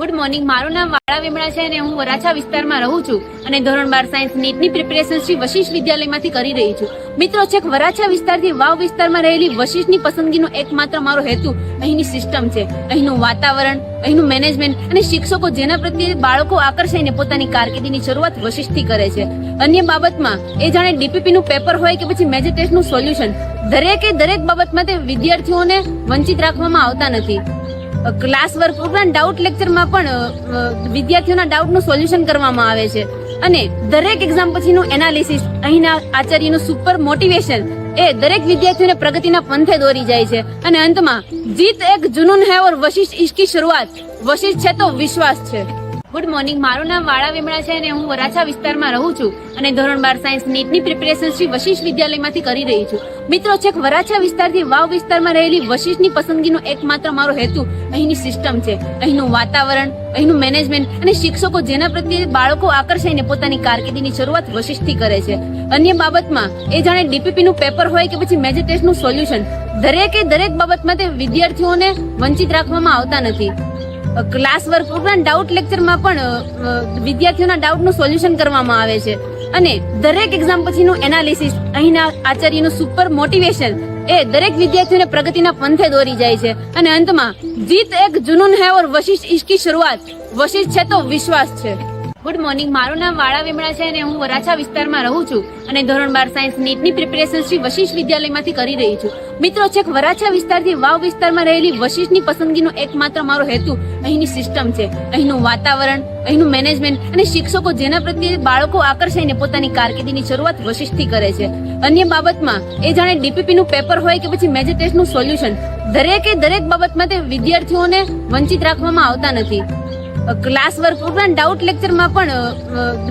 Good morning મારું નામ વાળા વેમડા છે અને હું વરાછા વિસ્તારમાં રહું છું અને ધોરણ બાર સાયન્સ નીટની પ્રિપેરેશન શ્રી વશિષ્ઠ વિદ્યાલયમાંથી કરી રહી છું. મિત્રો, છેક વરાછા વિસ્તારથી વાવ વિસ્તારમાં રહેલી વશિષ્ઠની પસંદગીનો એકમાત્ર મારો હેતુ અહીંની સિસ્ટમ છે. અહીંનું વાતાવરણ, અહીંનું મેનેજમેન્ટ અને શિક્ષકો જેના પ્રત્યે બાળકો આકર્ષાઈને પોતાની કારકિર્દીની શરૂઆત વશિષ્ઠથી કરે છે. અન્ય બાબતમાં, એ જાણે ડીપીપી નું પેપર હોય કે પછી મેજર ટેસ્ટનું સોલ્યુશન દરેકે દરેક બાબતમાં તે વિદ્યાર્થીઓને વંચિત રાખવામાં આવતા નથી. ક્લાસ વર્ક ઉપરાંત ડાઉટ લેક્ચરમાં પણ વિદ્યાર્થીઓના ડાઉટનું સોલ્યુશન કરવામાં આવે છે. અને દરેક એક્ઝામ પછીનું એનાલિસિસ અહીંના આચાર્યનું સુપર મોટિવેશન એ દરેક વિદ્યાર્થીઓને પ્રગતિના પંથે દોરી જાય છે. અને અંતમાં, જીત એક જુનૂન હે ઓર વશિષ્ઠ ઇશ્કી શરૂઆત. વશિષ્ઠ છે તો વિશ્વાસ છે. Good morning. મારું નામ વાળા વેમડા છે અને હું વરાછા વિસ્તારમાં રહું છું અને ધોરણ બાર સાયન્સ નીટની પ્રિપેરેશન શ્રી વશિષ્ઠ વિદ્યાલયમાંથી કરી રહી છું. મિત્રો, છેક વરાછા વિસ્તારથી વાવ વિસ્તારમાં રહેલી વશિષ્ઠની પસંદગીનો એકમાત્ર મારો હેતુ અહીંની સિસ્ટમ છે. અહીંનું વાતાવરણ, અહીંનું મેનેજમેન્ટ અને શિક્ષકો જેના પ્રત્યે બાળકો આકર્ષાઈને પોતાની કારકિર્દીની શરૂઆત વશિષ્ઠથી કરે છે. અન્ય બાબતમાં, એ જાણે ડીપીપીનું પેપર હોય કે પછી મેજર ટેસ્ટનું સોલ્યુશન. દરેકે દરેક બાબતમાં તે વિદ્યાર્થીઓને વંચિત રાખવામાં આવતા નથી. ક્લાસ વર્ક ઉપરાંત ડાઉટ લેક્ચરમાં પણ વિદ્યાર્થીઓના ડાઉટનું સોલ્યુશન કરવામાં આવે છે. અને દરેક એક્ઝામ પછીનું એનાલિસિસ અહીંના આચાર્યનું સુપર મોટિવેશન એ દરેક વિદ્યાર્થીઓને પ્રગતિના પંથે દોરી જાય છે. અને અંતમાં, જીત એક જુનૂન હે ઓર વશિષ્ઠ ઇશ્કી શરૂઆત. વશિષ્ઠ છે તો વિશ્વાસ છે. ગુડ મોર્નિંગ મારું નામ વાળા વેમડા છે અને હું વરાછા વિસ્તારમાં રહું છું અને ધોરણ બાર સાયન્સ નીટની પ્રિપેરેશન શ્રી વશિષ્ઠ વિદ્યાલયમાંથી કરી રહી છું. મિત્રો, છેક વરાછા વિસ્તારથી વાવ વિસ્તારમાં રહેલી વશિષ્ઠની પસંદગીનો એકમાત્ર મારો હેતુ અહીંની સિસ્ટમ છે. અહીંનું વાતાવરણ, અહીંનું મેનેજમેન્ટ અને શિક્ષકો જેના પ્રત્યે બાળકો આકર્ષાઈને પોતાની કારકિર્દીની શરૂઆત વશિષ્ઠથી કરે છે. અન્ય બાબતમાં, એ જાણે ડીપીપીનું પેપર હોય કે પછી મેજર ટેસ્ટનું સોલ્યુશન દરેકે દરેક બાબતમાં તે વિદ્યાર્થીઓને વંચિત રાખવામાં આવતા નથી. ક્લાસ વર્ક ઉપરાંત ડાઉટ લેક્ચરમાં પણ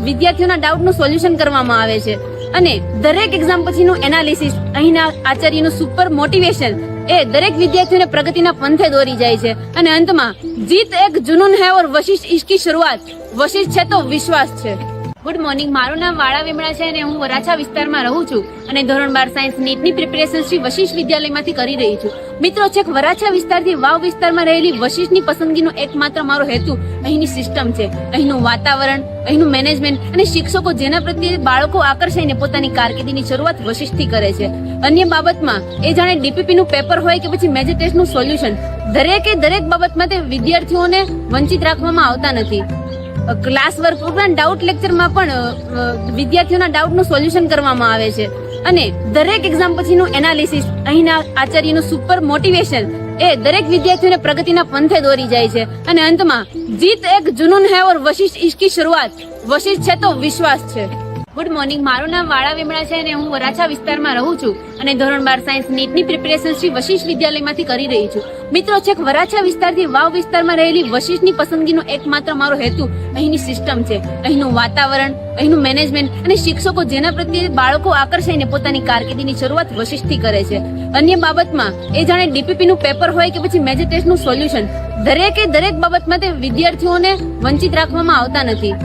વિદ્યાર્થીઓના ડાઉટનું સોલ્યુશન કરવામાં આવે છે. અને દરેક એક્ઝામ પછીનું એનાલિસિસ અહીંના આચાર્યનું સુપર મોટિવેશન એ દરેક વિદ્યાર્થીઓને પ્રગતિના પંથે દોરી જાય છે. અને અંતમાં, જીત એક જુનૂન હે ઓર વશિષ્ઠ ઇશ્કી શરૂઆત. વશિષ્ઠ છે તો વિશ્વાસ છે. ગુડ મોર્નિંગ મારું નામ વાળા વેમડા છે અને હું વરાછા વિસ્તારમાં રહું છું અને ધોરણ બાર સાયન્સ નીટની પ્રિપેરેશન શ્રી વશિષ્ઠ વિદ્યાલયમાંથી કરી રહી છું. મિત્રો, છેક વરાછા વિસ્તારથી વાવ વિસ્તારમાં રહેલી વશિષ્ઠની પસંદગીનો એકમાત્ર મારો હેતુ અહીંની સિસ્ટમ છે. અહીંનું વાતાવરણ, અહીંનું મેનેજમેન્ટ અને શિક્ષકો જેના પ્રત્યે બાળકો આકર્ષાઈને પોતાની કારકિર્દીની શરૂઆત વશિષ્ઠથી કરે છે. અન્ય બાબતમાં એ જાણે ડીપીપીનું પેપર હોય કે પછી મેજર ટેસ્ટનું સોલ્યુશન દરેકે દરેક બાબતમાં તે વિદ્યાર્થીઓને વંચિત રાખવામાં આવતા નથી. ક્લાસ વર્ક ઉપરાંત ડાઉટ લેક્ચરમાં પણ વિદ્યાર્થીઓના ડાઉટનું સોલ્યુશન કરવામાં આવે છે. અને દરેક એક્ઝામ પછીનું એનાલિસિસ અહીંના આચાર્યનું સુપર મોટિવેશન એ દરેક વિદ્યાર્થીઓને પ્રગતિના પંથે દોરી જાય છે. અને અંતમાં, જીત એક જુનૂન હે ઓર વશિષ્ઠ ઇશ્કી શરૂઆત. વશિષ્ઠ છે તો વિશ્વાસ છે. ગુડ મોર્નિંગ મારું નામ વાળા વેમડા છે અને હું વરાછા વિસ્તારમાં રહું છું અને ધોરણ બાર સાયન્સ નીટની પ્રિપેરેશન શ્રી વશિષ્ઠ વિદ્યાલયમાંથી કરી રહી છું. મિત્રો, છેક વરાછા વિસ્તારથી વાવ વિસ્તારમાં રહેલી વશિષ્ઠની પસંદગીનો એકમાત્ર મારો હેતુ અહીંની સિસ્ટમ છે. અહીંનું વાતાવરણ, અહીંનું મેનેજમેન્ટ અને શિક્ષકો જેના પ્રત્યે બાળકો આકર્ષાઈને પોતાની કારકિર્દીની શરૂઆત વશિષ્ઠથી કરે છે. અન્ય બાબતમાં એ જાણે ડીપીપીનું પેપર હોય કે પછી મેજર સોલ્યુશન દરેકે દરેક બાબતમાં તે વિદ્યાર્થીઓને વંચિત રાખવામાં આવતા નથી.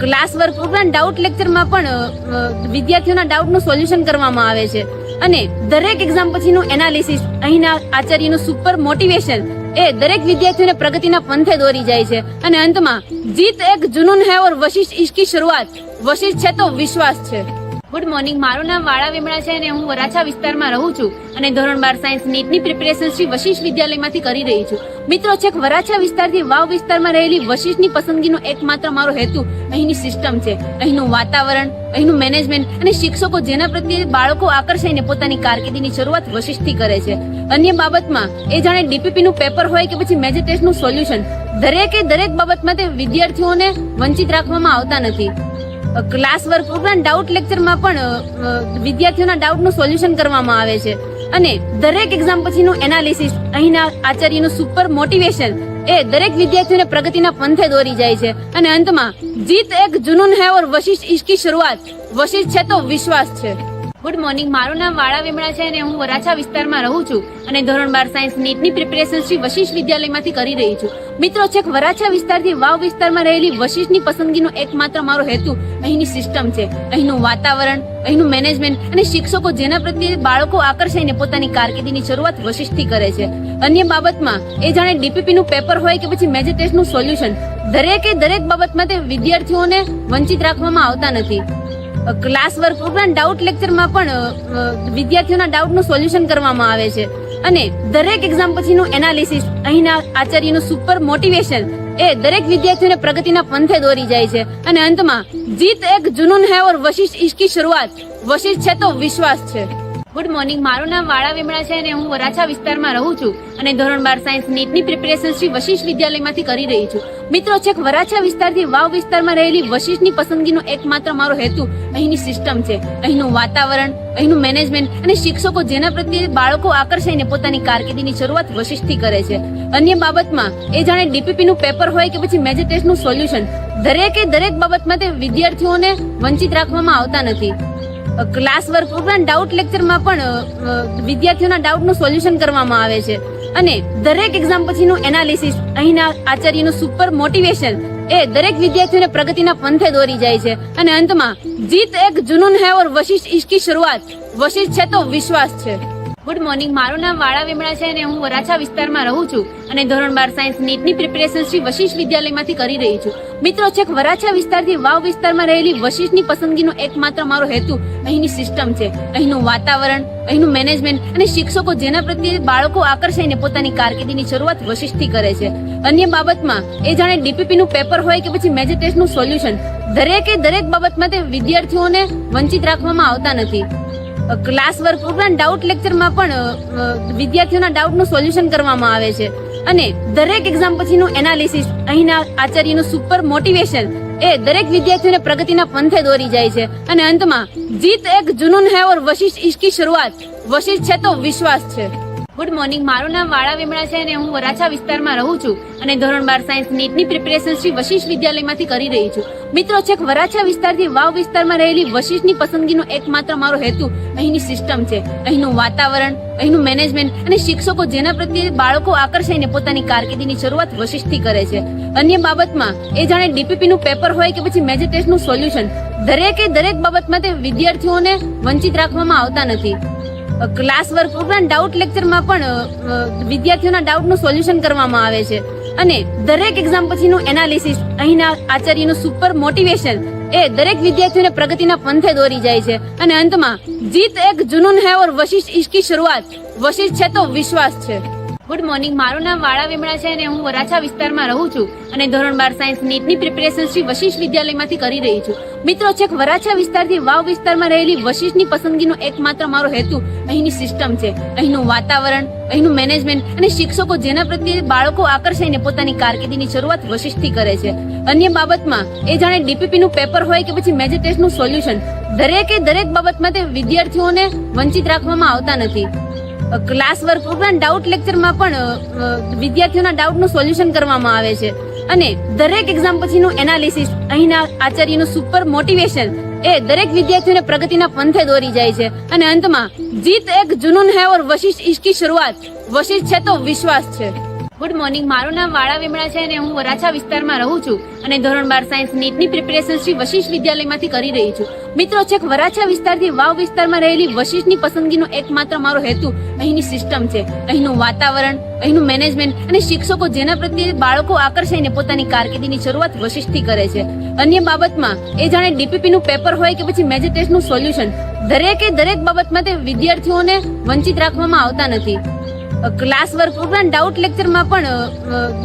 ક્લાસ વર્ક ઉપરાંત ડાઉટ લેક્ચરમાં પણ વિદ્યાર્થીઓના ડાઉટનું સોલ્યુશન કરવામાં આવે છે. અને દરેક એક્ઝામ પછીનું એનાલિસિસ અહીંના આચાર્યનું સુપર મોટિવેશન એ દરેક વિદ્યાર્થીઓને પ્રગતિના પંથે દોરી જાય છે. અને અંતમાં, જીત એક જુનૂન હે ઓર વશિષ્ઠ ઇશ્કી શરૂઆત. વશિષ્ઠ છે તો વિશ્વાસ છે. ગુડ મોર્નિંગ મારું નામ વાળા વેમડા છે અને હું વરાછા વિસ્તારમાં રહું છું અને ધોરણ બાર સાયન્સ નીટની પ્રિપેરેશન શ્રી વશિષ્ઠ વિદ્યાલયમાંથી કરી રહી છું. મિત્રો, છેક વરાછા વિસ્તારથી વાવ વિસ્તારમાં રહેલી વશિષ્ઠની પસંદગીનો એકમાત્ર મારો હેતુ અહીંની સિસ્ટમ છે. અહીંનું વાતાવરણ, અહીંનું મેનેજમેન્ટ અને શિક્ષકો જેના પ્રત્યે બાળકો આકર્ષાઈને પોતાની કારકિર્દીની શરૂઆત વશિષ્ઠથી કરે છે. અન્ય બાબતમાં, એ જાણે ડીપીપી નું પેપર હોય કે પછી મેજર ટેસ્ટનું સોલ્યુશન. દરેકે દરેક બાબતમાં તે વિદ્યાર્થીઓને વંચિત રાખવામાં આવતા નથી. ક્લાસ વર્ક ઉપરાંત ડાઉટ લેક્ચરમાં પણ વિદ્યાર્થીઓના ડાઉટનું સોલ્યુશન કરવામાં આવે છે. અને દરેક એક્ઝામ પછીનું એનાલિસિસ અહીંના આચાર્યનું સુપર મોટિવેશન એ દરેક વિદ્યાર્થીઓને પ્રગતિના પંથે દોરી જાય છે. અને અંતમાં, જીત એક જુનૂન હે ઓર વશિષ્ઠ ઇશ્કી શરૂઆત. વશિષ્ઠ છે તો વિશ્વાસ છે. ગુડ મોર્નિંગ મારું નામ વાળા વિમળા છે અને હું વરાછા વિસ્તારમાં રહું છું અને ધોરણ બાર સાયન્સ નીટની પ્રિપેરેશન શ્રી વશિષ્ઠ વિદ્યાલયમાંથી કરી રહી છું. મિત્રો, છેક વરાછા વિસ્તારથી વાવ વિસ્તારમાં રહેલી વશિષ્ઠની પસંદગીનો એકમાત્ર મારો હેતુ અહીંની સિસ્ટમ છે. અહીંનું વાતાવરણ, અહીંનું મેનેજમેન્ટ અને શિક્ષકો જેના પ્રત્યે બાળકો આકર્ષાઈને પોતાની કારકિર્દીની શરૂઆત વશિષ્ઠથી કરે છે. અન્ય બાબતમાં, એ જાણે ડીપીપી નું પેપર હોય કે પછી મેજર ટેસ્ટનું સોલ્યુશન દરેકે દરેક બાબતમાં તે વિદ્યાર્થીઓને વંચિત રાખવામાં આવતા નથી. ક્લાસ વર્ક ઉપરાંત ડાઉટ લેક્ચરમાં પણ વિદ્યાર્થીઓના ડાઉટનું સોલ્યુશન કરવામાં આવે છે. અને દરેક એક્ઝામ પછીનું એનાલિસિસ અહીંના આચાર્યનું સુપર મોટિવેશન એ દરેક વિદ્યાર્થીઓને પ્રગતિના પંથે દોરી જાય છે. અને અંતમાં, જીત એક જુનૂન હે ઓર વશિષ્ઠ ઇશ્કી શરૂઆત. વશિષ્ઠ છે તો વિશ્વાસ છે. Good morning. મારું નામ વાળા વેમણા છે અને હું વરાછા વિસ્તારમાં રહું છું અને ધોરણ બાર સાયન્સ નીટની પ્રિપેરેશન શ્રી વશિષ્ઠ વિદ્યાલયમાંથી કરી રહી છું. મિત્રો, છેક વરાછા વિસ્તારથી વાવ વિસ્તારમાં રહેલી વશિષ્ઠની પસંદગીનો એકમાત્ર મારો હેતુ અહીંની સિસ્ટમ છે. અહીંનું વાતાવરણ, અહીંનું મેનેજમેન્ટ અને શિક્ષકો જેના પ્રત્યે બાળકો આકર્ષાઈને પોતાની કારકિર્દીની શરૂઆત વશિષ્ઠથી કરે છે. અન્ય બાબતમાં, એ જાણે ડીપીપી નું પેપર હોય કે પછી મેજર ટેસ્ટનું સોલ્યુશન, દરેકે દરેક બાબતમાં તે વિદ્યાર્થીઓને વંચિત રાખવામાં આવતા નથી. ક્લાસ વર્ક ઉપરાંત ડાઉટ લેક્ચરમાં પણ વિદ્યાર્થીઓના ડાઉટનું સોલ્યુશન કરવામાં આવે છે. અને દરેક એક્ઝામ પછીનું એનાલિસિસ અહીંના આચાર્યનું સુપર મોટિવેશન એ દરેક વિદ્યાર્થીઓને પ્રગતિના પંથે દોરી જાય છે. અને અંતમાં, જીત એક જુનૂન હે ઓર વશિષ્ઠ ઈશ્કી શરૂઆત. વશિષ્ઠ છે તો વિશ્વાસ છે. Good morning. મારું નામ વાળા વિમળા છે અને હું વરાછા વિસ્તારમાં રહું છું અને ધોરણ બાર સાયન્સ નીટની પ્રિપેરેશન શ્રી વશિષ્ઠ વિદ્યાલયમાંથી કરી રહી છું. મિત્રો, છેક વરાછા વિસ્તારથી વાવ વિસ્તારમાં રહેલી વશિષ્ઠની પસંદગીનો એકમાત્ર મારો હેતુ અહીંની સિસ્ટમ છે. અહીંનું વાતાવરણ, અહીંનું મેનેજમેન્ટ અને શિક્ષકો જેના પ્રત્યે બાળકો આકર્ષાઈને પોતાની કારકિર્દીની શરૂઆત વશિષ્ઠથી કરે છે. અન્ય બાબતમાં, એ જાણે ડીપીપી નું પેપર હોય કે પછી મેજર ટેસ્ટનું સોલ્યુશન દરેકે દરેક બાબતમાં તે વિદ્યાર્થીઓને વંચિત રાખવામાં આવતા નથી. ક્લાસ વર્ક ઉપરાંત ડાઉટ લેક્ચરમાં પણ વિદ્યાર્થીઓના ડાઉટનું સોલ્યુશન કરવામાં આવે છે. અને દરેક એક્ઝામ પછીનું એનાલિસિસ અહીંના આચાર્યનું સુપર મોટિવેશન એ દરેક વિદ્યાર્થીઓને પ્રગતિના પંથે દોરી જાય છે. અને અંતમાં, જીત એક જુનૂન હે ઓર વશિષ્ઠ ઇશ્કી શરૂઆત. વશિષ્ઠ છે તો વિશ્વાસ છે. Good morning. મારું નામ વાળા વિમળા છે અને હું વરાછા વિસ્તારમાં રહું છું અને ધોરણ બાર સાયન્સ નીટની પ્રિપેરેશન શ્રી વશિષ્ઠ વિદ્યાલયમાંથી કરી રહી છું. મિત્રો, છેક વરાછા વિસ્તારથી વાવ વિસ્તારમાં રહેલી વશિષ્ઠની પસંદગીનો એકમાત્ર મારો હેતુ અહીંની સિસ્ટમ છે. અહીંનું વાતાવરણ, અહીંનું મેનેજમેન્ટ અને શિક્ષકો જેના પ્રત્યે બાળકો આકર્ષાઈને પોતાની કારકિર્દીની શરૂઆત વશિષ્ઠથી કરે છે. અન્ય બાબતમાં, એ જાણે ડીપીપીનું પેપર હોય કે પછી મેજર ટેસ્ટનું સોલ્યુશન. દરેકે દરેક બાબતમાં તે વિદ્યાર્થીઓને વંચિત રાખવામાં આવતા નથી. ક્લાસ વર્ક ઉપરાંત ડાઉટ લેક્ચરમાં પણ વિદ્યાર્થીઓના ડાઉટનું સોલ્યુશન કરવામાં આવે છે. અને દરેક એક્ઝામ પછીનું એનાલિસિસ અહીંના આચાર્યનું સુપર મોટિવેશન એ દરેક વિદ્યાર્થીઓને પ્રગતિના પંથે દોરી જાય છે. અને અંતમાં, જીત એક જુનૂન હે ઓર વશિષ્ઠ ઇશ્કી શરૂઆત. વશિષ્ઠ છે તો વિશ્વાસ છે. ગુડ મોર્નિંગ મારું નામ વાળા વિમળા છે અને હું વરાછા વિસ્તારમાં રહું છું અને ધોરણ બાર સાયન્સ નીટની પ્રિપેરેશન શ્રી વશિષ્ઠ વિદ્યાલયમાંથી કરી રહી છું. મિત્રો, છેક વરાછા વિસ્તારથી વાવ વિસ્તારમાં રહેલી વશિષ્ઠની પસંદગીનો એકમાત્ર મારો હેતુ અહીંની સિસ્ટમ છે. અહીંનું વાતાવરણ, અહીંનું મેનેજમેન્ટ અને શિક્ષકો જેના પ્રત્યે બાળકો આકર્ષાઈને પોતાની કારકિર્દીની શરૂઆત વશિષ્ઠથી કરે છે. અન્ય બાબતમાં, એ જાણે ડીપીપી નું પેપર હોય કે પછી મેજર ટેસ્ટનું સોલ્યુશન દરેકે દરેક બાબતમાં તે વિદ્યાર્થીઓને વંચિત રાખવામાં આવતા નથી. ક્લાસ વર્ક ઉપરાંત ડાઉટ લેક્ચરમાં પણ વિદ્યાર્થીઓના ડાઉટનું સોલ્યુશન કરવામાં આવે છે. અને દરેક એક્ઝામ પછીનું એનાલિસિસ અહીંના આચાર્યનું સુપર મોટિવેશન એ દરેક વિદ્યાર્થીઓને પ્રગતિના પંથે દોરી જાય છે. અને અંતમાં, જીત એક જુનૂન હે ઓર વશિષ્ઠ ઇશ્કી શરૂઆત. વશિષ્ઠ છે તો વિશ્વાસ છે. ગુડ મોર્નિંગ મારું નામ વાળા વિમળા છે અને હું વરાછા વિસ્તારમાં રહું છું અને ધોરણ બાર સાયન્સ નીટની પ્રિપેરેશન શ્રી વશિષ્ઠ વિદ્યાલયમાંથી કરી રહી છું. મિત્રો, છેક વરાછા વિસ્તારથી વાવ વિસ્તારમાં રહેલી વશિષ્ઠની પસંદગીનો એકમાત્ર મારો હેતુ અહીંની સિસ્ટમ છે. અહીંનું વાતાવરણ, અહીંનું મેનેજમેન્ટ અને શિક્ષકો જેના પ્રત્યે બાળકો આકર્ષાઈને પોતાની કારકિર્દીની શરૂઆત વશિષ્ઠથી કરે છે. અન્ય બાબતમાં એ જાણે ડીપીપીનું પેપર હોય કે પછી મેજર ટેસ્ટનું સોલ્યુશન દરેકે દરેક બાબતમાં તે વિદ્યાર્થીઓને વંચિત રાખવામાં આવતા નથી. ક્લાસ વર્ક ઉપરાંત ડાઉટ લેક્ચરમાં પણ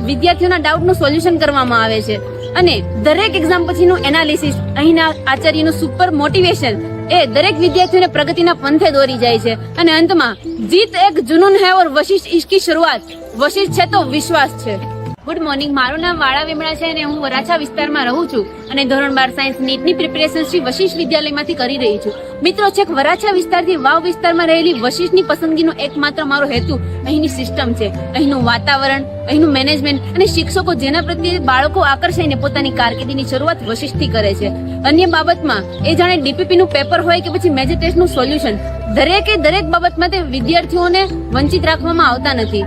વિદ્યાર્થીઓના ડાઉટનું સોલ્યુશન કરવામાં આવે છે. અને દરેક એક્ઝામ પછીનું એનાલિસિસ અહીંના આચાર્યનું સુપર મોટિવેશન એ દરેક વિદ્યાર્થીઓને પ્રગતિના પંથે દોરી જાય છે. અને અંતમાં, જીત એક જુનૂન હે ઓર વશિષ્ઠ ઇશ્કી શરૂઆત. વશિષ્ઠ છે તો વિશ્વાસ છે. ગુડ મોર્નિંગ મારું નામ વાળા વિમળા છે અને હું વરાછા વિસ્તારમાં રહું છું અને ધોરણ બાર સાયન્સ નીટની પ્રિપેરેશન શ્રી વશિષ્ઠ વિદ્યાલયમાંથી કરી રહી છું. મિત્રો, છેક વરાછા વિસ્તારથી વાવ વિસ્તારમાં રહેલી વશિષ્ઠની પસંદગીનો એકમાત્ર મારો હેતુ અહીંની સિસ્ટમ છે. અહીંનું વાતાવરણ, અહીંનું મેનેજમેન્ટ અને શિક્ષકો જેના પ્રત્યે બાળકો આકર્ષાઈને પોતાની કારકિર્દીની શરૂઆત વશિષ્ઠથી કરે છે. અન્ય બાબતમાં, એ જાણે ડીપીપીનું પેપર હોય કે પછી મેજર સોલ્યુશન દરેકે દરેક બાબતમાં તે વિદ્યાર્થીઓને વંચિત રાખવામાં આવતા નથી.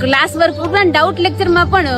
ક્લાસ વર્ક ઉપરાંત ડાઉટ લેક્ચરમાં પણ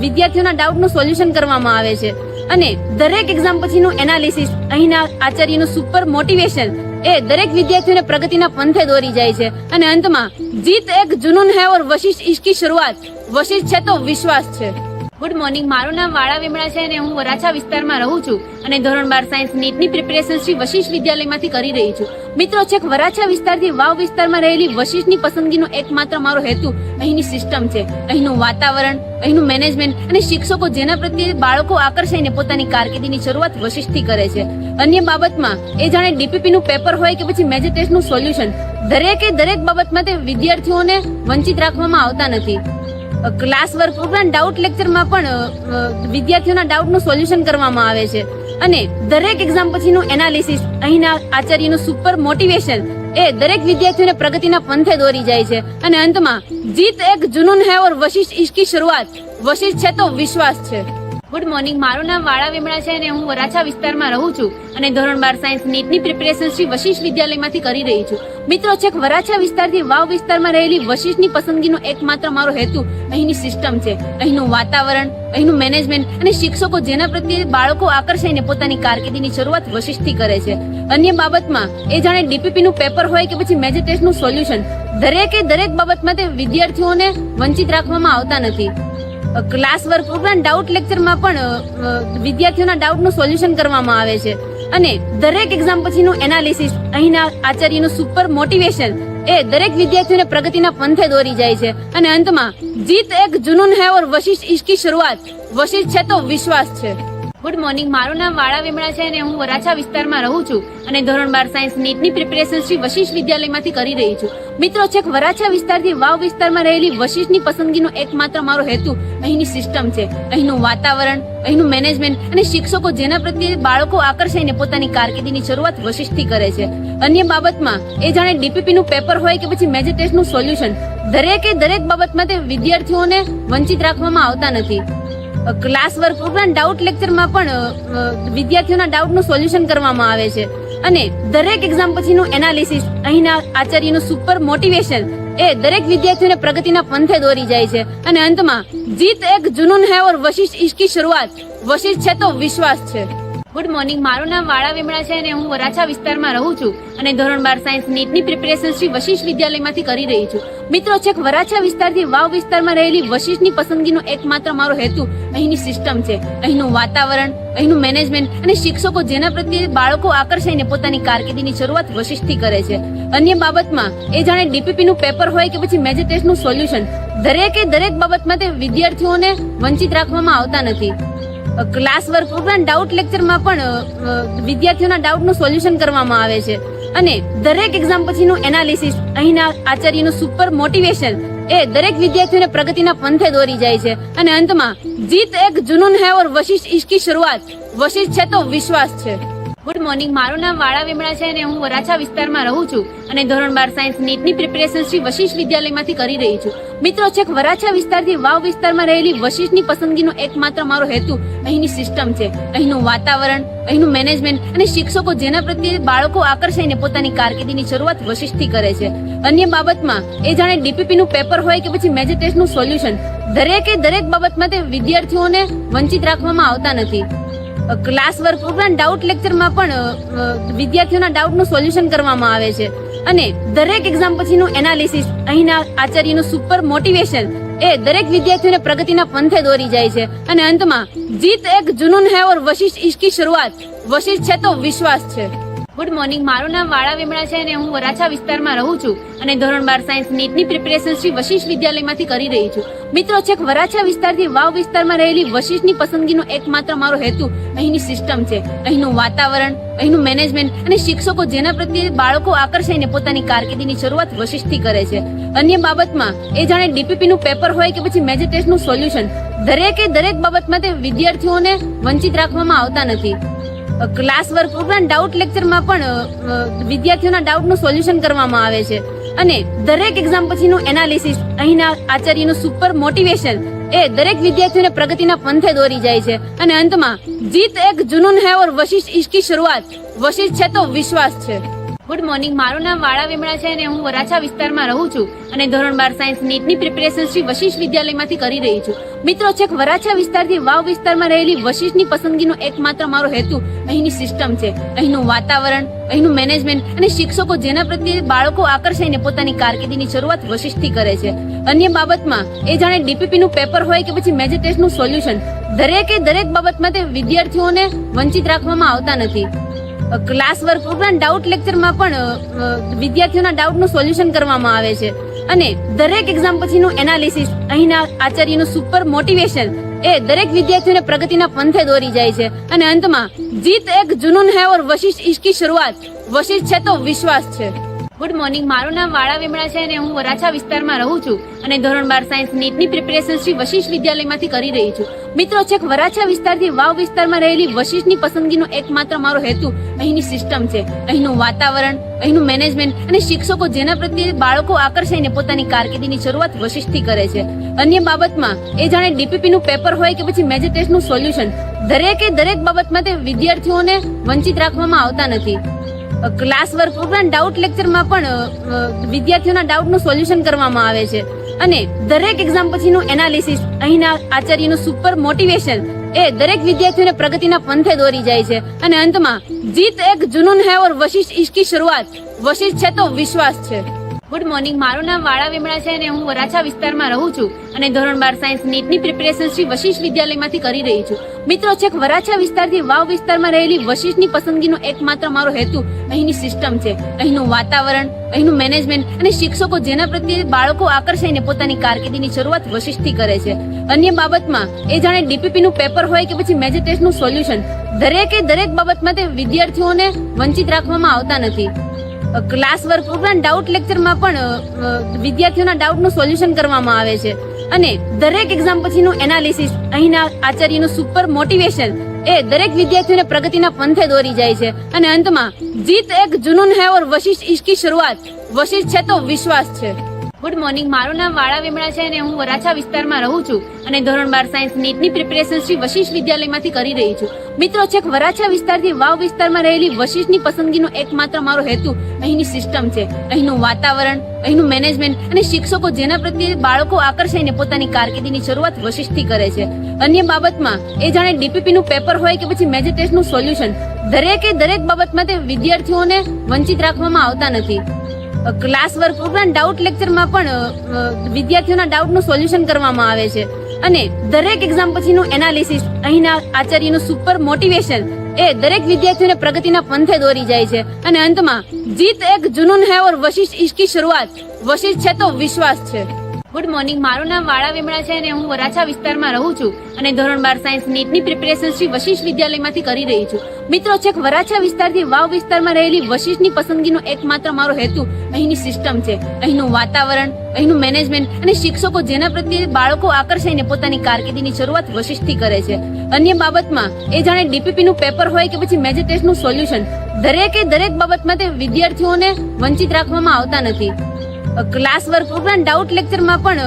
વિદ્યાર્થીઓના ડાઉટનું સોલ્યુશન કરવામાં આવે છે. અને દરેક એક્ઝામ પછીનું એનાલિસિસ અહીંના આચાર્યનું સુપર મોટિવેશન એ દરેક વિદ્યાર્થીઓને પ્રગતિના પંથે દોરી જાય છે. અને અંતમાં, જીત એક જુનૂન હે ઓર વશિષ્ઠ ઇશ્કી શરૂઆત. વશિષ્ઠ છે તો વિશ્વાસ છે. ગુડ મોર્નિંગ મારું નામ વાળા વેમડા છે અને હું વરાછા વિસ્તારમાં રહું છું અને ધોરણ બાર સાયન્સ નીટની પ્રિપેરેશન શ્રી વશિષ્ઠ વિદ્યાલયમાંથી કરી રહી છું. મિત્રો, છેક વરાછા વિસ્તારથી વાવ વિસ્તારમાં રહેલી વશિષ્ઠની પસંદગીનો એકમાત્ર મારો હેતુ અહીંની સિસ્ટમ છે. અહીંનું વાતાવરણ, અહીંનું મેનેજમેન્ટ અને શિક્ષકો જેના પ્રત્યે બાળકો આકર્ષાઈને પોતાની કારકિર્દીની શરૂઆત વશિષ્ઠથી કરે છે. અન્ય બાબતમાં, એ જાણે ડીપીપી નું પેપર હોય કે પછી મેજર ટેસ્ટનું સોલ્યુશન દરેકે દરેક બાબતમાં તે વિદ્યાર્થીઓને વંચિત રાખવામાં આવતા નથી. ક્લાસ વર્ક ઉપરાંત ડાઉટ લેક્ચરમાં પણ વિદ્યાર્થીઓના ડાઉટનું સોલ્યુશન કરવામાં આવે છે. અને દરેક એક્ઝામ પછીનું એનાલિસિસ અહીંના આચાર્યનું સુપર મોટિવેશન એ દરેક વિદ્યાર્થીઓને પ્રગતિના પંથે દોરી જાય છે. અને અંતમાં, જીત એક જુનૂન હે ઓર વશિષ્ઠ ઇશ્કી શરૂઆત. વશિષ્ઠ છે તો વિશ્વાસ છે. ગુડ મોર્નિંગ મારું નામ વાળા વિમળા છે અને હું વરાછા વિસ્તારમાં રહું છું અને ધોરણ બાર સાયન્સ નીટની પ્રિપેરેશન શ્રી વશિષ્ઠ વિદ્યાલયમાંથી કરી રહી છું. મિત્રો, છેક વરાછા વિસ્તારથી વાવ વિસ્તારમાં રહેલી વશિષ્ઠની પસંદગીનો એકમાત્ર મારો હેતુ અહીંની સિસ્ટમ છે. અહીંનું વાતાવરણ, અહીંનું મેનેજમેન્ટ અને શિક્ષકો જેના પ્રત્યે બાળકો આકર્ષાઈને પોતાની કારકિર્દીની શરૂઆત વશિષ્ઠથી કરે છે. અન્ય બાબતમાં, એ જાણે ડીપીપી નું પેપર હોય કે પછી મેજર ટેસ્ટનું સોલ્યુશન દરેકે દરેક બાબતમાં તે વિદ્યાર્થીઓને વંચિત રાખવામાં આવતા નથી. ક્લાસ વર્ક ઉપરાંત ડાઉટ લેક્ચરમાં પણ વિદ્યાર્થીઓના ડાઉટનું સોલ્યુશન કરવામાં આવે છે. અને દરેક એક્ઝામ પછીનું એનાલિસિસ અહીંના આચાર્યનું સુપર મોટિવેશન એ દરેક વિદ્યાર્થીઓને પ્રગતિના પંથે દોરી જાય છે. અને અંતમાં, જીત એક જુનૂન હે ઓર વશિષ્ઠ ઇશ્કી શરૂઆત. વશિષ્ઠ છે તો વિશ્વાસ છે. Good morning. મારું નામ વાળા વિમળા છે અને હું વરાછા વિસ્તારમાં રહું છું અને ધોરણ બાર સાયન્સ નીટની પ્રિપેરેશન શ્રી વશિષ્ઠ વિદ્યાલયમાંથી કરી રહી છું. મિત્રો, છેક વરાછા વિસ્તારથી વાવ વિસ્તારમાં રહેલી વશિષ્ઠની પસંદગીનો એકમાત્ર મારો હેતુ અહીંની સિસ્ટમ છે. અહીંનું વાતાવરણ, અહીંનું મેનેજમેન્ટ અને શિક્ષકો જેના પ્રત્યે બાળકો આકર્ષાઈને પોતાની કારકિર્દીની શરૂઆત વશિષ્ઠથી કરે છે. અન્ય બાબતમાં, એ જાણે ડીપીપી નું પેપર હોય કે પછી મેજર ટેસ્ટનું સોલ્યુશન દરેકે દરેક બાબતમાં તે વિદ્યાર્થીઓને વંચિત રાખવામાં આવતા નથી. ક્લાસ વર્ક ઉપરાંત ડાઉટ લેક્ચરમાં પણ વિદ્યાર્થીઓના ડાઉટનું સોલ્યુશન કરવામાં આવે છે. અને દરેક એક્ઝામ પછીનું એનાલિસિસ અહીંના આચાર્યનું સુપર મોટિવેશન એ દરેક વિદ્યાર્થીઓને પ્રગતિના પંથે દોરી જાય છે. અને અંતમાં, જીત એક જુનૂન હે ઓર વશિષ્ઠ ઇશ્કી શરૂઆત. વશિષ્ઠ છે તો વિશ્વાસ છે. Good morning. મારું નામ વાળા વિમળા છે અને હું વરાછા વિસ્તારમાં રહું છું અને ધોરણ બાર સાયન્સ નીટની પ્રિપેરેશન શ્રી વશિષ્ઠ વિદ્યાલયમાંથી કરી રહી છું. મિત્રો, છેક વરાછા વિસ્તારથી વાવ વિસ્તારમાં રહેલી વશિષ્ઠની પસંદગીનો એકમાત્ર મારો હેતુ અહીંની સિસ્ટમ છે. અહીંનું વાતાવરણ, અહીંનું મેનેજમેન્ટ અને શિક્ષકો જેના પ્રત્યે બાળકો આકર્ષાઈને પોતાની કારકિર્દીની શરૂઆત વશિષ્ઠથી કરે છે. અન્ય બાબતમાં, એ જાણે ડીપીપીનું પેપર હોય કે પછી મેજર ટેસ્ટનું સોલ્યુશન. દરેકે દરેક બાબતમાં તે વિદ્યાર્થીઓને વંચિત રાખવામાં આવતા નથી. ક્લાસ વર્ક ઉપરાંત ડાઉટ લેક્ચરમાં પણ વિદ્યાર્થીઓના ડાઉટનું સોલ્યુશન કરવામાં આવે છે. અને દરેક એક્ઝામ પછીનું એનાલિસિસ અહીંના આચાર્યનું સુપર મોટિવેશન એ દરેક વિદ્યાર્થીઓને પ્રગતિના પંથે દોરી જાય છે. અને અંતમાં, જીત એક જુનૂન હે ઓર વશિષ્ઠ ઇશ્કી શરૂઆત. વશિષ્ઠ છે તો વિશ્વાસ છે. ગુડ મોર્નિંગ મારું નામ વાળા વિમળા છે અને હું વરાછા વિસ્તારમાં રહું છું અને ધોરણ બાર સાયન્સ નીટની પ્રિપેરેશન શ્રી વશિષ્ઠ વિદ્યાલયમાંથી કરી રહી છું. મિત્રો, છેક વરાછા વિસ્તારથી વાવ વિસ્તારમાં રહેલી વશિષ્ઠની પસંદગીનો એકમાત્ર મારો હેતુ અહીંની સિસ્ટમ છે. અહીંનું વાતાવરણ, અહીંનું મેનેજમેન્ટ અને શિક્ષકો જેના પ્રત્યે બાળકો આકર્ષાઈને પોતાની કારકિર્દીની શરૂઆત વશિષ્ઠથી કરે છે. અન્ય બાબતમાં, એ જાણે ડીપીપી નું પેપર હોય કે પછી મેજર ટેસ્ટનું સોલ્યુશન દરેકે દરેક બાબતમાં તે વિદ્યાર્થીઓને વંચિત રાખવામાં આવતા નથી. ક્લાસ વર્ક ઉપરાંત ડાઉટ લેક્ચરમાં પણ વિદ્યાર્થીઓના ડાઉટનું સોલ્યુશન કરવામાં આવે છે. અને દરેક એક્ઝામ પછીનું એનાલિસિસ અહીંના આચાર્યનું સુપર મોટિવેશન એ દરેક વિદ્યાર્થીઓને પ્રગતિના પંથે દોરી જાય છે. અને અંતમાં, જીત એક જુનૂન હે ઓર વશિષ્ઠ ઇશ્કી શરૂઆત. વશિષ્ઠ છે તો વિશ્વાસ છે. ગુડ મોર્નિંગ મારું નામ વાળા વિમળા છે અને હું વરાછા વિસ્તારમાં રહું છું અને ધોરણ બાર સાયન્સ નીટની પ્રિપેરેશન શ્રી વશિષ્ઠ વિદ્યાલયમાંથી કરી રહી છું. મિત્રો, છેક વરાછા વિસ્તારથી વાવ વિસ્તારમાં રહેલી વશિષ્ઠની પસંદગીનો એકમાત્ર મારો હેતુ અહીંની સિસ્ટમ છે. અહીંનું વાતાવરણ, અહીંનું મેનેજમેન્ટ અને શિક્ષકો જેના પ્રત્યે બાળકો આકર્ષાઈને પોતાની કારકિર્દીની શરૂઆત વશિષ્ઠથી કરે છે. અન્ય બાબતમાં એ જાણે ડીપીપીનું પેપર હોય કે પછી મેજર ટેસ્ટનું સોલ્યુશન દરેકે દરેક બાબતમાં તે વિદ્યાર્થીઓને વંચિત રાખવામાં આવતા નથી. ક્લાસ વર્ક ઉપરાંત ડાઉટ લેક્ચરમાં પણ વિદ્યાર્થીઓના ડાઉટનું સોલ્યુશન કરવામાં આવે છે. અને દરેક એક્ઝામ પછીનું એનાલિસિસ અહીંના આચાર્યનું સુપર મોટિવેશન એ દરેક વિદ્યાર્થીઓને પ્રગતિના પંથે દોરી જાય છે. અને અંતમાં, જીત એક જુનૂન હે ઓર વશિષ્ઠ ઇશ્કી શરૂઆત. વશિષ્ઠ છે તો વિશ્વાસ છે. ગુડ મોર્નિંગ મારું નામ વાળા વિમળા છે અને હું વરાછા વિસ્તારમાં રહું છું અને ધોરણ બાર સાયન્સ નીટની પ્રિપેરેશન શ્રી વશિષ્ઠ વિદ્યાલયમાંથી કરી રહી છું. મિત્રો, છેક વરાછા વિસ્તારથી વાવ વિસ્તારમાં રહેલી વશિષ્ઠની પસંદગીનો એકમાત્ર મારો હેતુ અહીંની સિસ્ટમ છે. અહીંનું વાતાવરણ, અહીંનું મેનેજમેન્ટ અને શિક્ષકો જેના પ્રત્યે બાળકો આકર્ષાઈને પોતાની કારકિર્દીની શરૂઆત વશિષ્ઠથી કરે છે. અન્ય બાબતમાં એ જાણે ડીપીપીનું પેપર હોય કે પછી મેજર સોલ્યુશન દરેકે દરેક બાબતમાં તે વિદ્યાર્થીઓને વંચિત રાખવામાં આવતા નથી. ક્લાસ વર્ક ઉપરાંત ડાઉટ લેક્ચરમાં પણ વિદ્યાર્થીઓના ડાઉટનું સોલ્યુશન કરવામાં આવે છે. અને દરેક એક્ઝામ પછીનું એનાલિસિસ અહીંના આચાર્યનું સુપર મોટિવેશન એ દરેક વિદ્યાર્થીઓને પ્રગતિના પંથે દોરી જાય છે. અને અંતમાં, જીત એક જુનૂન હે ઓર વશિષ્ઠ ઇશ્કી શરૂઆત. વશિષ્ઠ છે તો વિશ્વાસ છે. ગુડ મોર્નિંગ મારું નામ વાળા વેમડા છે અને હું વરાછા વિસ્તારમાં રહું છું અને ધોરણ બાર સાયન્સ નીટની પ્રિપેરેશન શ્રી વશિષ્ઠ વિદ્યાલયમાંથી કરી રહી છું. મિત્રો, છેક વરાછા વિસ્તારથી વાવ વિસ્તારમાં રહેલી વશિષ્ઠની પસંદગીનો એકમાત્ર મારો હેતુ અહીંની સિસ્ટમ છે. અહીંનું વાતાવરણ, અહીંનું મેનેજમેન્ટ અને શિક્ષકો જેના પ્રત્યે બાળકો આકર્ષાઈને પોતાની કારકિર્દીની શરૂઆત વશિષ્ઠથી કરે છે. અન્ય બાબતમાં, એ જાણે ડીપીપી નું પેપર હોય કે પછી મેજર ટેસ્ટનું સોલ્યુશન દરેકે દરેક બાબતમાં તે વિદ્યાર્થીઓને વંચિત રાખવામાં આવતા નથી. ક્લાસ વર્ક ઉપરાંત ડાઉટ લેક્ચરમાં પણ વિદ્યાર્થીઓના ડાઉટનું સોલ્યુશન કરવામાં આવે છે. અને દરેક એક્ઝામ પછીનું એનાલિસિસ અહીંના આચાર્યનું સુપર મોટિવેશન એ દરેક વિદ્યાર્થીઓને પ્રગતિના પંથે દોરી જાય છે. અને અંતમાં, જીત એક જુનૂન હે ઓર વશિષ્ઠ ઇશ્કી શરૂઆત. વશિષ્ઠ છે તો વિશ્વાસ છે. ગુડ મોર્નિંગ મારું નામ વાળા વેમણા છે અને હું વરાછા વિસ્તારમાં રહું છું અને ધોરણ બાર સાયન્સ નીટની પ્રિપેરેશન શ્રી વશિષ્ઠ વિદ્યાલયમાંથી કરી રહી છું. મિત્રો, છેક વરાછા વિસ્તારથી વાવ વિસ્તારમાં રહેલી વશિષ્ઠની પસંદગીનો એકમાત્ર મારો હેતુ અહીંની સિસ્ટમ છે. અહીંનું વાતાવરણ, અહીંનું મેનેજમેન્ટ અને શિક્ષકો જેના પ્રત્યે બાળકો આકર્ષાઈને પોતાની કારકિર્દીની શરૂઆત વશિષ્ઠથી કરે છે. અન્ય બાબતમાં, એ જાણે ડીપીપી નું પેપર હોય કે પછી મેજર ટેસ્ટનું સોલ્યુશન દરેકે દરેક બાબતમાં તે વિદ્યાર્થીઓને વંચિત રાખવામાં આવતા નથી. ક્લાસ વર્ક ઉપરાંત ડાઉટ લેક્ચરમાં પણ વિદ્યાર્થીઓના ડાઉટનું સોલ્યુશન કરવામાં આવે છે. અને દરેક એક્ઝામ પછીનું એનાલિસિસ અહીંના આચાર્યનું સુપર મોટિવેશન એ દરેક વિદ્યાર્થીઓને પ્રગતિના પંથે દોરી જાય છે. અને અંતમાં, જીત એક જુનૂન હે ઓર વશિષ્ઠ ઇશ્કી શરૂઆત. વશિષ્ઠ છે તો વિશ્વાસ છે. ગુડ મોર્નિંગ મારું નામ વાળા વિમળા છે અને હું વરાછા વિસ્તારમાં રહું છું અને ધોરણ બાર સાયન્સ નીટની પ્રિપેરેશન શ્રી વશિષ્ઠ વિદ્યાલયમાંથી કરી રહી છું. મિત્રો, છેક વરાછા વિસ્તારથી વાવ વિસ્તારમાં રહેલી વશિષ્ઠની પસંદગીનો એકમાત્ર મારો હેતુ અહીંની સિસ્ટમ છે. અહીંનું વાતાવરણ, અહીંનું મેનેજમેન્ટ અને શિક્ષકો જેના પ્રત્યે બાળકો આકર્ષાઈને પોતાની કારકિર્દીની શરૂઆત વશિષ્ઠથી કરે છે. અન્ય બાબતમાં, એ જાણે ડીપીપી નું પેપર હોય કે પછી મેજર ટેસ્ટનું સોલ્યુશન દરેકે દરેક બાબતમાં તે વિદ્યાર્થીઓને વંચિત રાખવામાં આવતા નથી. ક્લાસ વર્ક ઉપરાંત ડાઉટ લેક્ચરમાં પણ વિદ્યાર્થીઓના ડાઉટનું સોલ્યુશન કરવામાં આવે છે. અને દરેક એક્ઝામ પછીનું એનાલિસિસ અહીંના આચાર્યનું સુપર મોટિવેશન એ દરેક વિદ્યાર્થીઓને પ્રગતિના પંથે દોરી જાય છે. અને અંતમાં, જીત એક જુનૂન હે ઓર વશિષ્ઠ ઇશ્કી શરૂઆત. વશિષ્ઠ છે તો વિશ્વાસ છે. Good morning. મારું નામ વાળા વિમળા છે અને હું વરાછા વિસ્તારમાં રહું છું અને ધોરણ બાર સાયન્સ નીટની પ્રિપેરેશન શ્રી વશિષ્ઠ વિદ્યાલયમાંથી કરી રહી છું. મિત્રો, છેક વરાછા વિસ્તારથી વાવ વિસ્તારમાં રહેલી વશિષ્ઠની પસંદગીનો એકમાત્ર મારો હેતુ અહીંની સિસ્ટમ છે. અહીંનું વાતાવરણ, અહીંનું મેનેજમેન્ટ અને શિક્ષકો જેના પ્રત્યે બાળકો આકર્ષાઈને પોતાની કારકિર્દીની શરૂઆત વશિષ્ઠથી કરે છે. અન્ય બાબતમાં, એ જાણે ડીપીપી નું પેપર હોય કે પછી મેજર ટેસ્ટનું સોલ્યુશન દરેકે દરેક બાબતમાં તે વિદ્યાર્થીઓને વંચિત રાખવામાં આવતા નથી. ક્લાસ વર્ક ઉપરાંત ડાઉટ લેક્ચરમાં પણ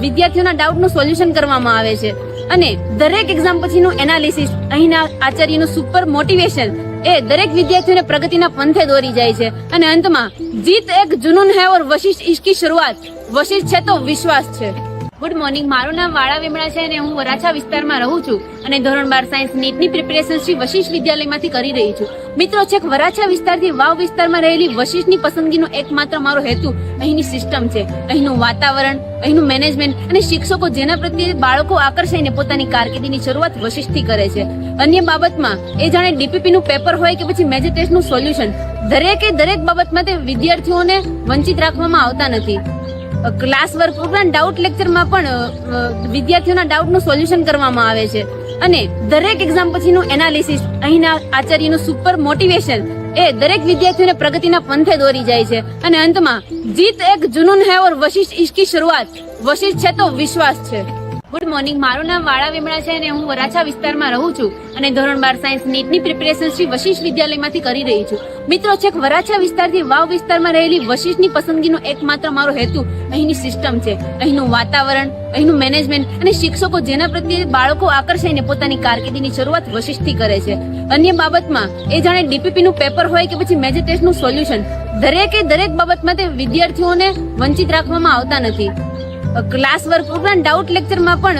વિદ્યાર્થીઓના ડાઉટનું સોલ્યુશન કરવામાં આવે છે. અને દરેક એક્ઝામ પછીનું એનાલિસિસ અહીંના આચાર્યનું સુપર મોટિવેશન એ દરેક વિદ્યાર્થીઓને પ્રગતિના પંથે દોરી જાય છે. અને અંતમાં, જીત એક જુનૂન હે ઓર વશિષ્ઠ ઇશ્કી શરૂઆત. વશિષ્ઠ છે તો વિશ્વાસ છે. ગુડ મોર્નિંગ મારું નામ વાળા વિમળા છે અને હું વરાછા વિસ્તારમાં રહું છું અને ધોરણ બાર સાયન્સ નીટની પ્રિપેરેશન શ્રી વશિષ્ઠ વિદ્યાલયમાંથી કરી રહી છું. મિત્રો, છેક વરાછા વિસ્તારથી વાવ વિસ્તારમાં રહેલી વશિષ્ઠની પસંદગીનો એકમાત્ર મારો હેતુ અહીંની સિસ્ટમ છે. અહીંનું વાતાવરણ, અહીંનું મેનેજમેન્ટ અને શિક્ષકો જેના પ્રત્યે બાળકો આકર્ષાઈને પોતાની કારકિર્દીની શરૂઆત વશિષ્ઠથી કરે છે. અન્ય બાબતમાં, એ જાણે ડીપીપીનું પેપર હોય કે પછી મેજર ટેસ્ટનું સોલ્યુશન દરેકે દરેક બાબતમાં તે વિદ્યાર્થીઓને વંચિત રાખવામાં આવતા નથી. ક્લાસ વર્ક ઉપરાંત ડાઉટ લેક્ચરમાં પણ વિદ્યાર્થીઓના ડાઉટનું સોલ્યુશન કરવામાં આવે છે. અને દરેક એક્ઝામ પછીનું એનાલિસિસ અહીંના આચાર્યનું સુપર મોટિવેશન એ દરેક વિદ્યાર્થીઓને પ્રગતિના પંથે દોરી જાય છે. અને અંતમાં, જીત એક જુનૂન હે ઓર વશિષ્ઠ ઇશ્કી શરૂઆત. વશિષ્ઠ છે તો વિશ્વાસ છે. Good morning. મારું નામ વાળા વિમળા છે અને હું વરાછા વિસ્તારમાં રહું છું અને ધોરણ બાર સાયન્સ નીટની પ્રિપેરેશન શ્રી વશિષ્ઠ વિદ્યાલયમાંથી કરી રહી છું. મિત્રો, છેક વરાછા વિસ્તારથી વાવ વિસ્તારમાં રહેલી વશિષ્ઠની પસંદગીનો એકમાત્ર મારો હેતુ અહીંની સિસ્ટમ છે. અહીંનું વાતાવરણ, અહીંનું મેનેજમેન્ટ અને શિક્ષકો જેના પ્રત્યે બાળકો આકર્ષાઈને પોતાની કારકિર્દીની શરૂઆત વશિષ્ઠથી કરે છે. અન્ય બાબતમાં, એ જાણે ડીપીપીનું પેપર હોય કે પછી મેજર ટેસ્ટનું સોલ્યુશન. દરેકે દરેક બાબતમાં તે વિદ્યાર્થીઓને વંચિત રાખવામાં આવતા નથી. ક્લાસ વર્ક ઉપરાંત ડાઉટ લેક્ચરમાં પણ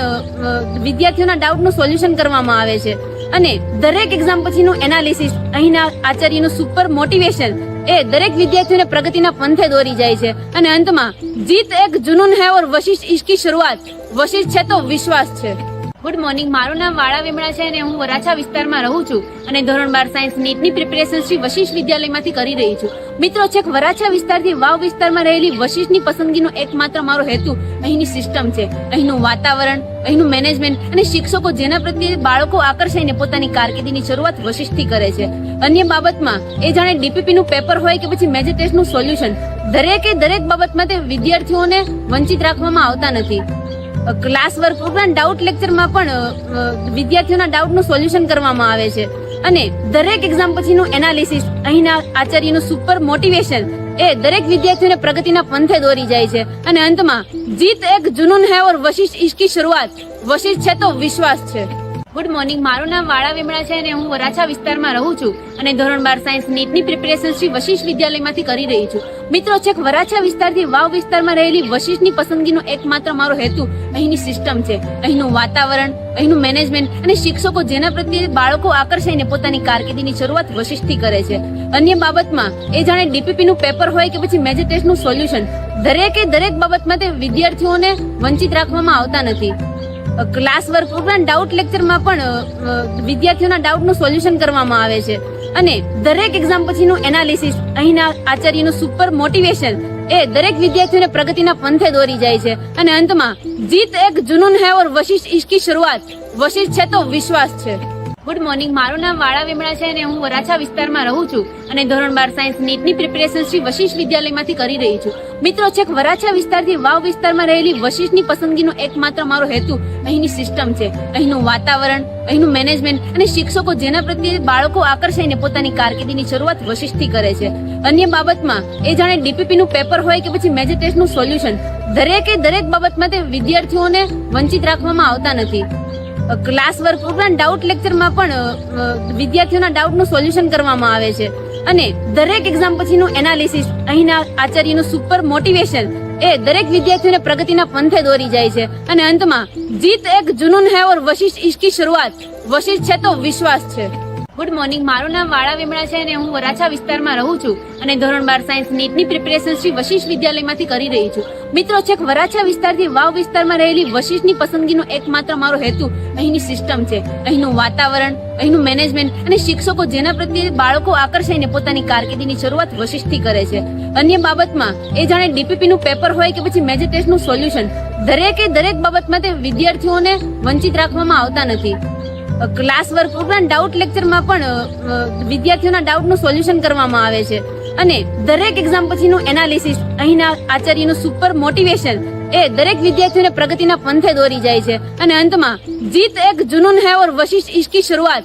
વિદ્યાર્થીઓના ડાઉટનું સોલ્યુશન કરવામાં આવે છે. અને દરેક એક્ઝામ પછીનું એનાલિસિસ અહીંના આચાર્યનું સુપર મોટિવેશન એ દરેક વિદ્યાર્થીઓને પ્રગતિના પંથે દોરી જાય છે. અને અંતમાં, જીત એક જુનૂન હે ઓર વશિષ્ઠ ઇશ્કી શરૂઆત. વશિષ્ઠ છે તો વિશ્વાસ છે. Good morning. મારું નામ વાળા વિમળા છે અને હું વરાછા વિસ્તારમાં રહું છું અને ધોરણ બાર સાયન્સ નીટની પ્રિપેરેશન શ્રી વશિષ્ઠ વિદ્યાલયમાંથી કરી રહી છું. મિત્રો, છેક વરાછા વિસ્તારથી વાવ વિસ્તારમાં રહેલી વશિષ્ઠની પસંદગીનો એકમાત્ર મારો હેતુ અહીંની સિસ્ટમ છે. અહીંનું વાતાવરણ, અહીંનું મેનેજમેન્ટ અને શિક્ષકો જેના પ્રત્યે બાળકો આકર્ષાઈને પોતાની કારકિર્દીની શરૂઆત વશિષ્ઠથી કરે છે. અન્ય બાબતમાં, એ જાણે ડીપીપીનું પેપર હોય કે પછી મેજર ટેસ્ટનું સોલ્યુશન. દરેકે દરેક બાબતમાં તે વિદ્યાર્થીઓને વંચિત રાખવામાં આવતા નથી. ક્લાસ વર્ક ઉપરાંત ડાઉટ લેક્ચરમાં પણ વિદ્યાર્થીઓના ડાઉટનું સોલ્યુશન કરવામાં આવે છે. અને દરેક એક્ઝામ પછીનું એનાલિસિસ અહીંના આચાર્યનું સુપર મોટિવેશન એ દરેક વિદ્યાર્થીઓને પ્રગતિના પંથે દોરી જાય છે. અને અંતમાં, જીત એક જુનૂન હે ઓર વશિષ્ઠ ઇશ્કી શરૂઆત. વશિષ્ઠ છે તો વિશ્વાસ છે. ગુડ મોર્નિંગ મારું નામ વાળા વિમળા છે અને હું વરાછા વિસ્તારમાં રહું છું અને ધોરણ બાર સાયન્સ નીટની પ્રિપેરેશન શ્રી વશિષ્ઠ વિદ્યાલયમાંથી કરી રહી છું. મિત્રો, છેક વરાછા વિસ્તારથી વાવ વિસ્તારમાં રહેલી વશિષ્ઠની પસંદગીનો એકમાત્ર મારો હેતુ અહીંની સિસ્ટમ છે. અહીંનું વાતાવરણ, અહીંનું મેનેજમેન્ટ અને શિક્ષકો જેના પ્રત્યે બાળકો આકર્ષાઈને પોતાની કારકિર્દીની શરૂઆત વશિષ્ઠથી કરે છે. અન્ય બાબતમાં, એ જાણે ડીપીપીનું પેપર હોય કે પછી મેજર સોલ્યુશન દરેકે દરેક બાબતમાં તે વિદ્યાર્થીઓને વંચિત રાખવામાં આવતા નથી. ક્લાસ વર્ક ઉપરાંત ડાઉટ લેક્ચરમાં પણ વિદ્યાર્થીઓના ડાઉટનું સોલ્યુશન કરવામાં આવે છે. અને દરેક એક્ઝામ પછીનું એનાલિસિસ અહીંના આચાર્યનું સુપર મોટિવેશન એ દરેક વિદ્યાર્થીઓને પ્રગતિના પંથે દોરી જાય છે. અને અંતમાં, જીત એક જુનૂન હે ઓર વશિષ્ઠ ઇશ્કી શરૂઆત. વશિષ્ઠ છે તો વિશ્વાસ છે. ગુડ મોર્નિંગ મારું નામ વાળા વેમડા છે અને હું વરાછા વિસ્તારમાં રહું છું અને ધોરણ બાર સાયન્સ નીટની પ્રિપેરેશન શ્રી વશિષ્ઠ વિદ્યાલયમાંથી કરી રહી છું. મિત્રો, છેક વરાછા વિસ્તારથી વાવ વિસ્તારમાં રહેલી વશિષ્ઠની પસંદગીનો એકમાત્ર મારો હેતુ અહીંની સિસ્ટમ છે. અહીંનું વાતાવરણ, અહીંનું મેનેજમેન્ટ અને શિક્ષકો જેના પ્રત્યે બાળકો આકર્ષાઈને પોતાની કારકિર્દીની શરૂઆત વશિષ્ઠથી કરે છે. અન્ય બાબતમાં, એ જાણે ડીપીપી નું પેપર હોય કે પછી મેજર ટેસ્ટનું સોલ્યુશન. દરેકે દરેક બાબતમાં તે વિદ્યાર્થીઓને વંચિત રાખવામાં આવતા નથી. ક્લાસ વર્ક ઉપરાંત ડાઉટ લેક્ચરમાં પણ વિદ્યાર્થીઓના ડાઉટનું સોલ્યુશન કરવામાં આવે છે. અને દરેક એક્ઝામ પછીનું એનાલિસિસ અહીંના આચાર્યનું સુપર મોટિવેશન એ દરેક વિદ્યાર્થીઓને પ્રગતિના પંથે દોરી જાય છે. અને અંતમાં, જીત એક જુનૂન હે ઓર વશિષ્ઠ ઇશ્કી શરૂઆત. વશિષ્ઠ છે તો વિશ્વાસ છે. ગુડ મોર્નિંગ મારું નામ વાળા વિમળા છે અને હું વરાછા વિસ્તારમાં રહું છું અને ધોરણ બાર સાયન્સ નીટની પ્રિપેરેશન શ્રી વશિષ્ઠ વિદ્યાલયમાંથી કરી રહી છું. મિત્રો, છેક વરાછા વિસ્તારથી વાવ વિસ્તારમાં રહેલી વશિષ્ઠની પસંદગીનો એકમાત્ર મારો હેતુ અહીંની સિસ્ટમ છે. અહીંનું વાતાવરણ, અહીંનું મેનેજમેન્ટ અને શિક્ષકો જેના પ્રત્યે બાળકો આકર્ષાઈને પોતાની કારકિર્દીની શરૂઆત વશિષ્ઠથી કરે છે. અન્ય બાબતમાં, એ જાણે ડીપીપી નું પેપર હોય કે પછી મેજર ટેસ્ટનું સોલ્યુશન દરેકે દરેક બાબતમાં તે વિદ્યાર્થીઓને વંચિત રાખવામાં આવતા નથી. ક્લાસ વર્ક ઉપરાંત ડાઉટ લેક્ચરમાં પણ વિદ્યાર્થીઓના ડાઉટનું સોલ્યુશન કરવામાં આવે છે. અને દરેક એક્ઝામ પછીનું એનાલિસિસ અહીંના આચાર્યનું સુપર મોટિવેશન એ દરેક વિદ્યાર્થીઓને પ્રગતિના પંથે દોરી જાય છે. અને અંતમાં, જીત એક જુનૂન હે ઓર વશિષ્ઠ ઇશ્કી શરૂઆત.